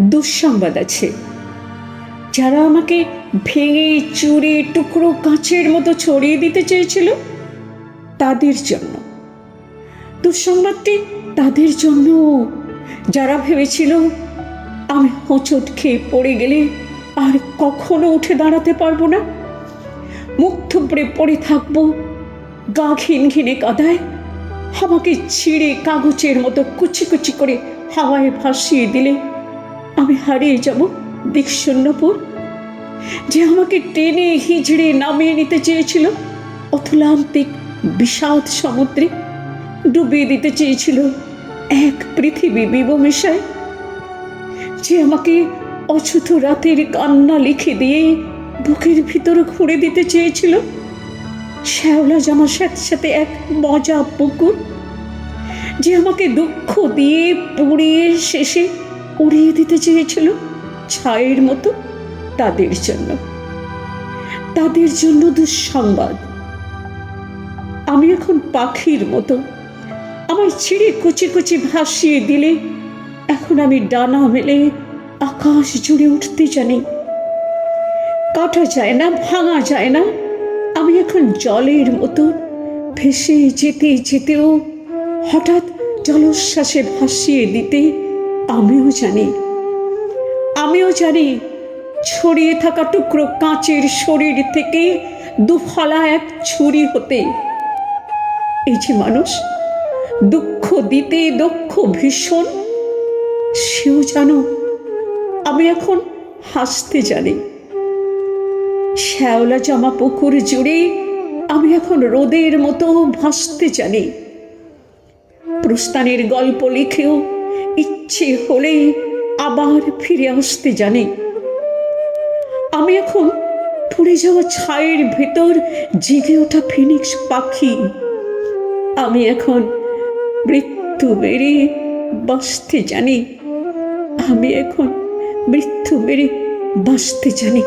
দুঃসংবাদ আছে। যারা আমাকে ভেঙে, চুরে, টুকরো কাঁচের মতো ছড়িয়ে দিতে চেয়েছিল, তাদের জন্য। দুঃসংবাদটি তাদের জন্য। যারা ভেবেছিল আমি হোঁচট খেয়ে পড়ে গেলে আর কখনো উঠে দাঁড়াতে পারব না মুখ থুবড়ে পড়ে থাকব, গা ঘিন ঘিনে কাদায়, আমাকে ছিঁড়ে কাগজের মতো কুচি কুচি করে হাওয়ায় ভাসিয়ে দিলে আমি হারিয়ে যাব দিকশূন্যপুর। যে আমাকে টেনে হিজড়ে নামিয়ে নিতে চেয়েছিল অথলান্তিক বিষাদ সমুদ্রে ডুবিয়ে দিতে চেয়েছিল এক পৃথিবী বিবমেশায় যে আমাকে অছুত রাতের কান্না লিখে দিয়ে বুকের ভিতর ঘুরে দিতে চেয়েছিল, শ্যাওলা জামার সাথে সাথে এক মজা পুকুর যে আমাকে দুঃখ দিয়ে পুড়িয়ে শেষে উড়িয়ে দিতে চেয়েছিল ছায়ের মতো তাদের জন্য। তাদের জন্য দুঃসংবাদ। আমি এখন পাখির মতো। আমায় ছিঁড়ে কুচি কুচি ভাসিয়ে দিলে এখন আমি ডানা মেলে আকাশ জুড়ে উঠতে জানি। কাটা যায় না, ভাঙা যায় না। আমি এখন জলের মতো ভেসে যেতে যেতেও হঠাৎ জলোচ্ছ্বাসে ভাসিয়ে দিতে আমিও জানি আমিও জানি ছড়িয়ে থাকা টুকরো কাঁচের শরীর থেকে দুফলা এক ছুরি হতে। এই যে মানুষ, দুঃখ দিতে দক্ষ ভীষণ, সেও জানো আমি এখন হাসতে জানি। শ্যাওলা জামা পুকুর জুড়ে আমি এখন রোদের মতো ভাসতে জানি। প্রস্থানের গল্প লিখেও ইচ্ছে হলেই আবার ফিরে আসতে জানি। আমি এখন পুড়ে যাওয়া ছায়ের ভেতর জেগে ওঠা ফিনিক্স পাখি। আমি এখন মৃত্যু মেরে বাঁচতে জানি। আমি এখন মৃত্যু মেরে বাঁচতে জানি।